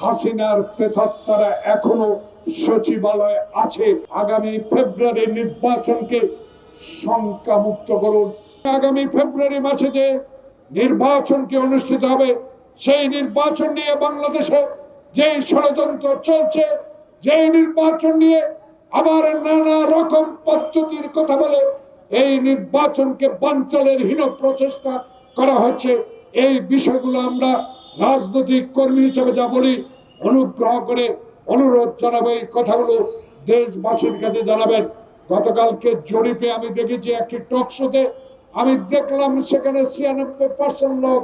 হাসিনার প্রেতাত্মারা এখনও সচিবালয়ে আছে। আগামী ফেব্রুয়ারি নির্বাচনকে শঙ্কা মুক্ত করুন। আগামী ফেব্রুয়ারি মাসে যে নির্বাচনকে অনুষ্ঠিত হবে, সেই নির্বাচন নিয়ে বাংলাদেশে যে ষড়যন্ত্র চলছে, যেই নির্বাচন নিয়ে আবার নানা রকম পদ্ধতির কথা বলে এই নির্বাচনকে বাঞ্চালের হীন প্রচেষ্টা করা হচ্ছে। এই বিষয়গুলো আমরা রাজনৈতিক কর্মী হিসেবে যা বলি, অনুগ্রহ করে অনুরোধ জানাব এই কথাগুলো দেশবাসীর কাছে জানাবেন। গতকালকে জরিপে আমি দেখেছি একটি টক শোতে আমি দেখলাম সেখানে ছিয়ানব্বই পার্সেন্ট লোক,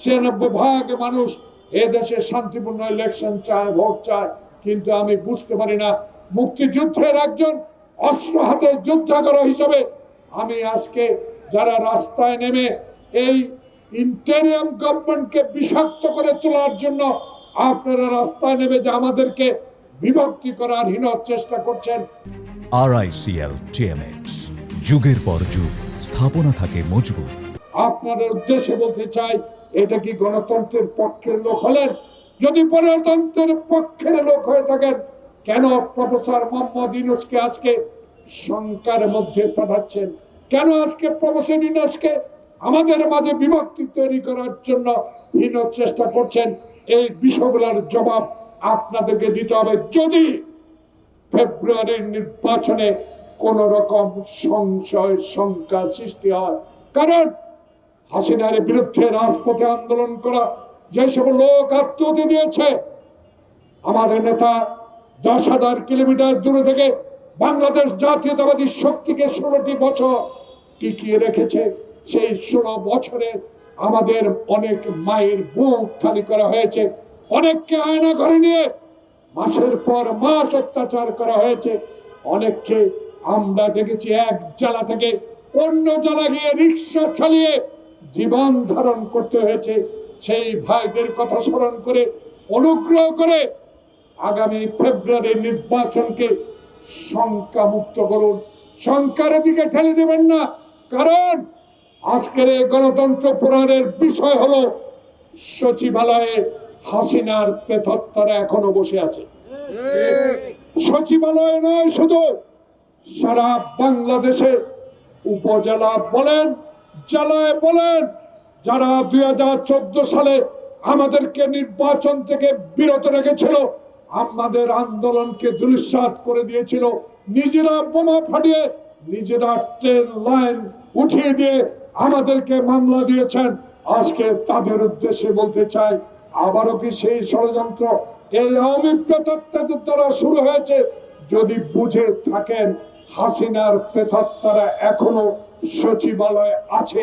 ছিয়ানব্বই ভাগ মানুষ এ দেশে শান্তিপূর্ণ ইলেকশন চায়, ভোট চায়। কিন্তু আমি বুঝতে পারি না, মুক্তিযুদ্ধের একজন অস্ত্র হাতে যোদ্ধা করা হিসাবে আমি আজকে যারা রাস্তায় নেমে এই ইন্টেরিয়াম গভর্নমেন্টকে বিষাক্ত করে তোলার জন্য আপনারা রাস্তায় নেমে যে আমাদেরকে বিভক্তি করার হীন চেষ্টা করছেন। আরআইসিএল টিএমএক্স যুগের পর যুগ স্থাপনা থাকে মজবুত। আপনাদের উদ্দেশ্যে বলতে চাই এটা কি গণতন্ত্রের পক্ষের লোক হলেন? যদি গণতন্ত্রের পক্ষের লোক হয়ে থাকেন কেন প্রফেসর মোহাম্মদ ইউনুসকে আজকে শঙ্কার মধ্যে পাঠাচ্ছেন? কেন আজকে প্রফেসর ইউনুসকে আমাদের মাঝে বিভক্তি তৈরি করার জন্য হীন চেষ্টা করছেন। এই বিষয়গুলোর জবাব আপনাদেরকে দিতে হবে যদি ফেব্রুয়ারির নির্বাচনে কোন রকম সংশয়, শঙ্কা সৃষ্টি হয়। কারণ হাসিনার বিরুদ্ধে রাজপথে আন্দোলন করা যেসব লোক আত্মহতি দিয়েছে, আমাদের নেতা দশ হাজার কিলোমিটার দূরে থেকে বাংলাদেশ জাতীয়তাবাদী শক্তিকে ষোলোটি বছর টিকিয়ে রেখেছে। সেই ষোলো বছরের আমাদের অনেক মায়ের বুক খালি করা হয়েছে। অনেককে আয়না ঘরে নিয়ে মাসের পর মাস অত্যাচার করা হয়েছে। অনেককে আমরা দেখেছি এক জেলা থেকে অন্য জেলা গিয়ে রিক্সা চালিয়ে জীবন ধারণ করতে হয়েছে। সেই ভাইদের কথা স্মরণ করে, অনুগ্রহ করে আগামী ফেব্রুয়ারি নির্বাচনকে শঙ্কা মুক্ত করুন। শঙ্কার দিকে ঠেলে দেবেন না, কারণ আজকের এই গণতন্ত্র পুরাণের বিষয় হলো সচিবালয়ে হাসিনার প্রেতত্বরা এখনও বসে আছে। সচিবালয়ে নয়, শুধু সারা বাংলাদেশে উপজেলা বলেন, জেলায় বলেন, যারা দুই হাজার চোদ্দ সালে আমাদেরকে নির্বাচন থেকে বিরত রেখেছিল, আমাদের আন্দোলনকে দুলিশ্বাত করে দিয়েছিল। নিজেরা বোমা ফাটিয়ে নিজেরা ট্রেন লাইন উঠিয়ে দিয়ে আমাদেরকে মামলা দিয়েছেন। আজকে তাদের উদ্দেশ্যে বলতে চাই, আবারও কি সেই ষড়যন্ত্র এই আওয়ামী প্রেতাত্মাদের দ্বারা শুরু হয়েছে? যদি বুঝে থাকেন, হাসিনার প্রেতাত্মারা এখনও সচিবালয়ে আছে।